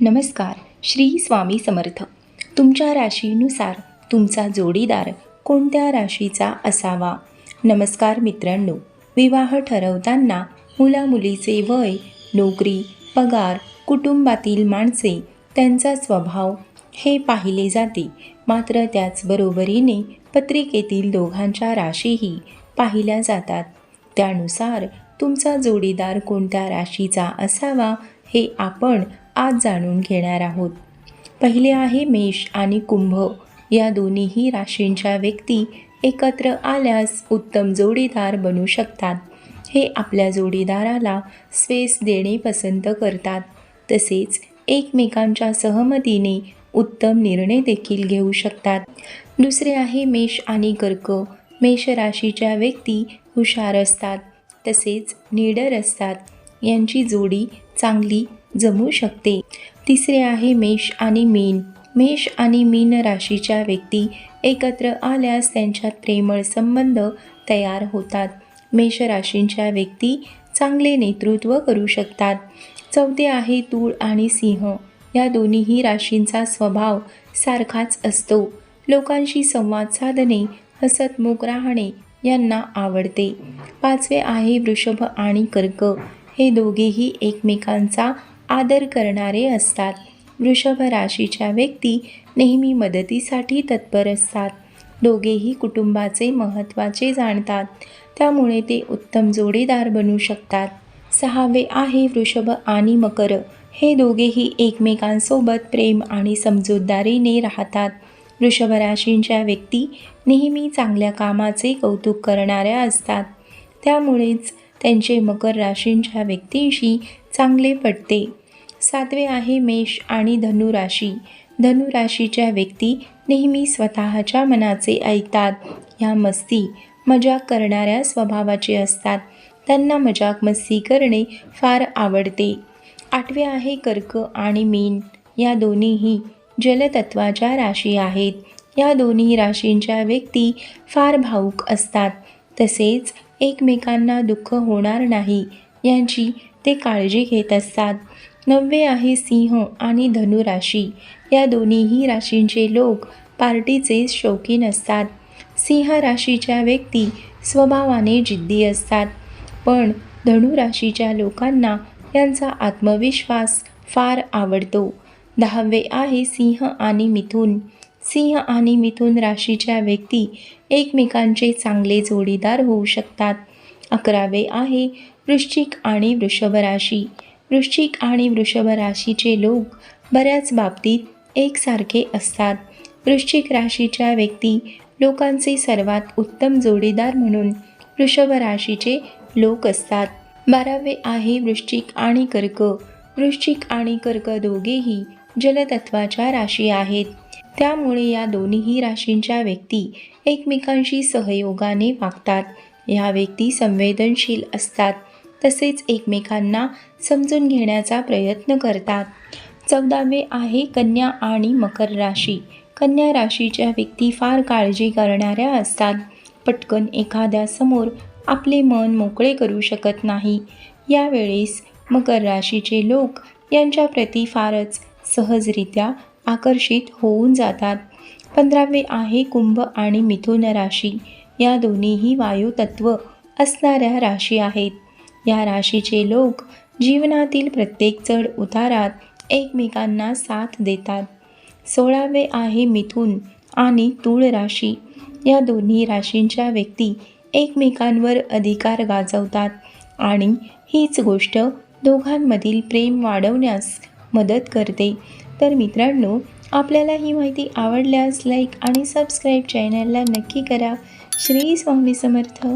नमस्कार श्री स्वामी समर्थ. तुमच्या राशीनुसार तुमचा जोडीदार कोणत्या राशीचा असावा? नमस्कार मित्रांनो विवाह ठरवताना मुलामुलीचे वय नोकरी पगार कुटुंबातील माणसे त्यांचा स्वभाव हे पाहिले जाते. मात्र त्याचबरोबरीने पत्रिकेतील दोघांच्या राशीही पाहिल्या जातात. त्यानुसार तुमचा जोडीदार कोणत्या राशीचा असावा हे आपण आज जाणून घेणार आहोत. पहिले आहे मेष आणि कुंभ. या दोन्हीही राशींच्या व्यक्ती एकत्र आल्यास उत्तम जोडीदार बनू शकतात. हे आपल्या जोडीदाराला स्पेस देणे पसंत करतात. तसेच एकमेकांच्या सहमतीने उत्तम निर्णय देखील घेऊ शकतात. दुसरे आहे मेष आणि कर्क. मेष राशीच्या व्यक्ती हुशार असतात. तसेच निडर असतात. यांची जोडी चांगली जमू शकते. तिसरे आहे मेष आणि मीन. मेष आणि मीन राशीच्या व्यक्ती एकत्र आल्यास त्यांच्यात प्रेमळ संबंध तयार होतात. मेष राशींच्या व्यक्ती चांगले नेतृत्व करू शकतात. चौथे आहे तूळ आणि सिंह. या दोन्हीही राशींचा स्वभाव सारखाच असतो. लोकांशी संवाद साधणे हसतमुख राहणे यांना आवडते. पाचवे आहे वृषभ आणि कर्क. हे दोघेही एकमेकांचा आदर करणारे असतात. वृषभ राशीच्या व्यक्ती नेहमी मदतीसाठी तत्पर असतात. दोघेही कुटुंबाचे महत्त्वाचे जाणतात. त्यामुळे ते उत्तम जोडीदार बनू शकतात. सहावे आहे वृषभ आणि मकर. हे दोघेही एकमेकांसोबत प्रेम आणि समजूतदारीने राहतात. वृषभ राशींच्या व्यक्ती नेहमी चांगल्या कामाचे कौतुक करणाऱ्या असतात. त्यामुळेच त्यांचे मकर राशींच्या व्यक्तींशी चांगले पटते सातवे आहे मेष आणि धनुराशी. धनुराशीच्या व्यक्ती नेहमी स्वतःच्या मनाचे ऐकतात. ह्या मस्ती मजाक करणाऱ्या स्वभावाचे असतात. त्यांना मजाक मस्ती करणे फार आवडते. आठवे आहे कर्क आणि मीन. या दोन्हीही जलतत्वाच्या राशी आहेत. या दोन्ही राशींच्या व्यक्ती फार भाऊक असतात. तसेच एकमेकांना दुःख होणार नाही. यांची ते काळजी घेत असतात. नववे आहे सिंह आणि धनुराशी. या दोन्हीही राशींचे लोक पार्टीचे शौकीन असतात. सिंह राशीच्या व्यक्ती स्वभावाने जिद्दी असतात. पण धनुराशीच्या लोकांना यांचा आत्मविश्वास फार आवडतो. दहावे आहे सिंह आणि मिथुन. सिंह आणि मिथुन राशीच्या व्यक्ती एकमेकांचे चांगले जोडीदार होऊ शकतात. अकरावे आहे वृश्चिक आणि वृषभ राशी. वृश्चिक आणि वृषभ राशीचे लोक बऱ्याच बाबतीत एकसारखे असतात. वृश्चिक राशीच्या व्यक्ती लोकांचे सर्वात उत्तम जोडीदार म्हणून वृषभ राशीचे लोक असतात. बारावे आहे वृश्चिक आणि कर्क. वृश्चिक आणि कर्क दोघेही जलतत्वाच्या राशी आहेत. त्यामुळे या दोन्हीही राशींच्या व्यक्ती एकमेकांशी सहयोगाने वागतात. या व्यक्ती संवेदनशील असतात तसेच एकमेकांना समजून घेण्याचा प्रयत्न करतात. चौदावे आहे कन्या आणि मकर राशी. कन्या राशीच्या व्यक्ती फार काळजी करणाऱ्या असतात. पटकन एखाद्यासमोर आपले मन मोकळे करू शकत नाही. यावेळेस मकर राशीचे लोक यांच्याप्रती फारच सहजरित्या आकर्षित होऊन जातात. पंधरावे आहे कुंभ आणि मिथुन राशी. या दोन्हीही वायुतत्व असणाऱ्या राशी आहेत. या राशीचे लोक जीवनातील प्रत्येक चढ उतारात एकमेकांना साथ देतात. सोळावे आहे मिथुन आणि तूळ राशी. या दोन्ही राशींच्या व्यक्ती एकमेकांवर अधिकार गाजवतात आणि हीच गोष्ट दोघांमधील प्रेम वाढवण्यास मदत करते. तर मित्रांनो आपल्याला ही माहिती आवडल्यास लाईक आणि सबस्क्राईब चॅनलला नक्की करा. श्री स्वामी समर्थ.